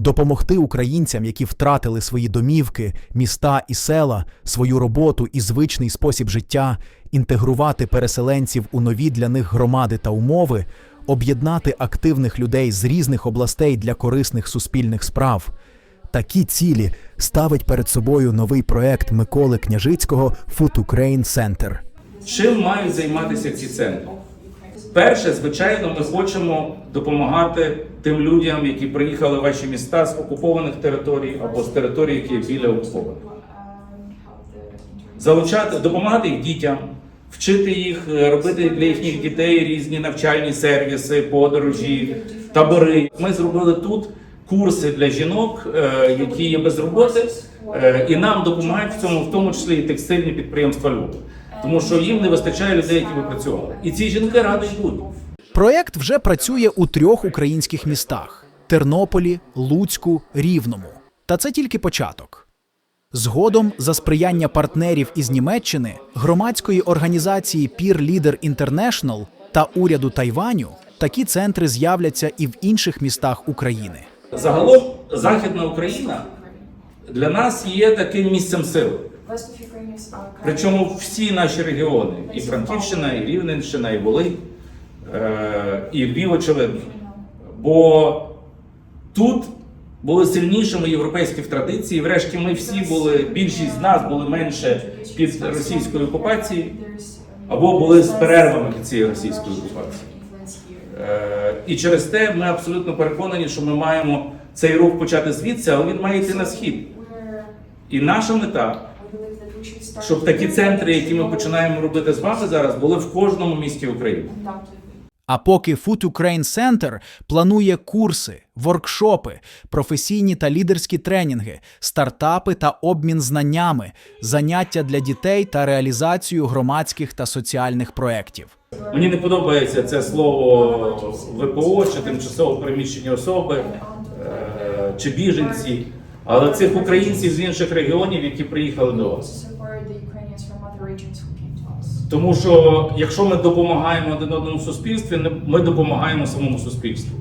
допомогти українцям, які втратили свої домівки, міста і села, свою роботу і звичний спосіб життя, інтегрувати переселенців у нові для них громади та умови, об'єднати активних людей з різних областей для корисних суспільних справ. Такі цілі ставить перед собою новий проект Миколи Княжицького Food Ukraine Center. Чим мають займатися ці центри? Перше, звичайно, ми хочемо допомагати тим людям, які приїхали в ваші міста з окупованих територій або з територій, які біля окупованих. Залучати, допомагати їх дітям, вчити їх, е, робити для їхніх дітей різні навчальні сервіси, подорожі, табори. Ми зробили тут курси для жінок, е, які є без роботи, е, і нам допомагають в цьому, в тому числі і текстильні підприємства Львова. Тому що їм не вистачає людей, які би працювали. І ці жінки радо йдуть. Проєкт вже працює у трьох українських містах: Тернополі, Луцьку, Рівному. Та це тільки початок. Згодом, за сприяння партнерів із Німеччини, громадської організації Peer Leader International та уряду Тайваню, такі центри з'являться і в інших містах України. Загалом Західна Україна для нас є таким місцем сили. Причому всі наші регіони, і Франківщина, і Рівненщина, і Волинь, е, і Львів, очевидно. Бо тут були сильнішими європейські традиції. Врешті ми всі були, більшість з нас були менше під російською окупацією, або були з перервами від цієї російської окупації. Е, І через те ми абсолютно переконані, що ми маємо цей рух почати звідси, але він має йти на схід. І наша мета, щоб такі центри, які ми починаємо робити з вами зараз, були в кожному місті України. А поки Food Ukraine Center планує курси, воркшопи, професійні та лідерські тренінги, стартапи та обмін знаннями, заняття для дітей та реалізацію громадських та соціальних проєктів. Мені не подобається це слово ВПО чи тимчасово переміщені особи е, чи біженці, але цих українців з інших регіонів, які приїхали до вас. Тому що якщо ми допомагаємо один одному суспільстві, ми допомагаємо самому суспільству.